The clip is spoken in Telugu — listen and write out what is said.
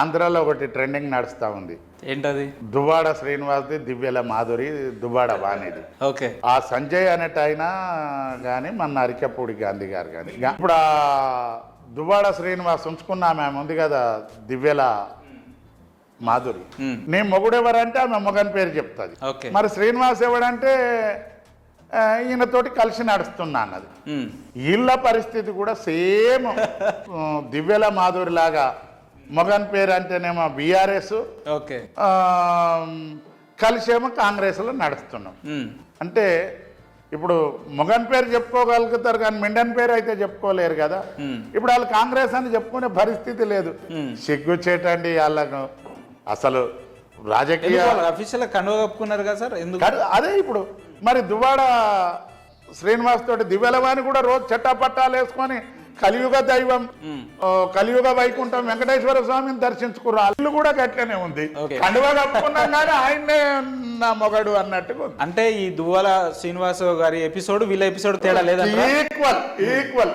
ఆంధ్రాలో ఒకటి ట్రెండింగ్ నడుస్తా ఉంది. ఏంటది? దువ్వాడ శ్రీనివాస్ది దివ్యల మాధురి దువ్వాడ వాణిది. ఓకే. ఆ సంజయ్ అనేట ఆయన కానీ మన అరికపూడి గాంధీ గారు కానీ ఇప్పుడు ఆ దువ్వాడ శ్రీనివాస్ ఉంచుకున్న ఆమె ఉంది కదా దివ్యల మాధురి. నీ మొగుడు ఎవరంటే ఆమె మొగని పేరు చెప్తుంది. ఓకే. మరి శ్రీనివాస్ ఎవడంటే ఈయనతోటి కలిసి నడుస్తున్నా అన్నది. వీళ్ళ పరిస్థితి కూడా సేమ్ దివ్యల మాధురి లాగా మొగన్ పేరు అంటేనేమో బీఆర్ఎస్. ఓకే. కలిసేమో కాంగ్రెస్లో నడుస్తున్నాం. అంటే ఇప్పుడు మొగన్ పేరు చెప్పుకోగలుగుతారు కానీ మిండన్ పేరు అయితే చెప్పుకోలేరు కదా. ఇప్పుడు వాళ్ళు కాంగ్రెస్ అని చెప్పుకునే పరిస్థితి లేదు. మ్మ్. సిగ్గుచేటండి వాళ్ళకు అసలు రాజకీయ అఫీషియల్ కండువ కప్పుకున్నారు కదా సార్? ఎందుకు? అదే ఇప్పుడు మరి దువ్వాడ శ్రీనివాస్ తోటి దివ్యలవాణి కూడా రోజు చట్టాపట్టాలు వేసుకొని కలియుగ దైవం కలియుగ వైకుంఠం వెంకటేశ్వర స్వామిని దర్శించుకున్నారు అల్లు కూడా గట్లనే ఉంది. కండువా కప్పుకున్నాం కానీ ఆయన్నే నా మొగడు అన్నట్టుగా ఉంది. అంటే ఈ దువ్వాల శ్రీనివాస గారి ఎపిసోడ్ వీళ్ళ ఎపిసోడ్ తేడా లేదంట ఈక్వల్ ఈక్వల్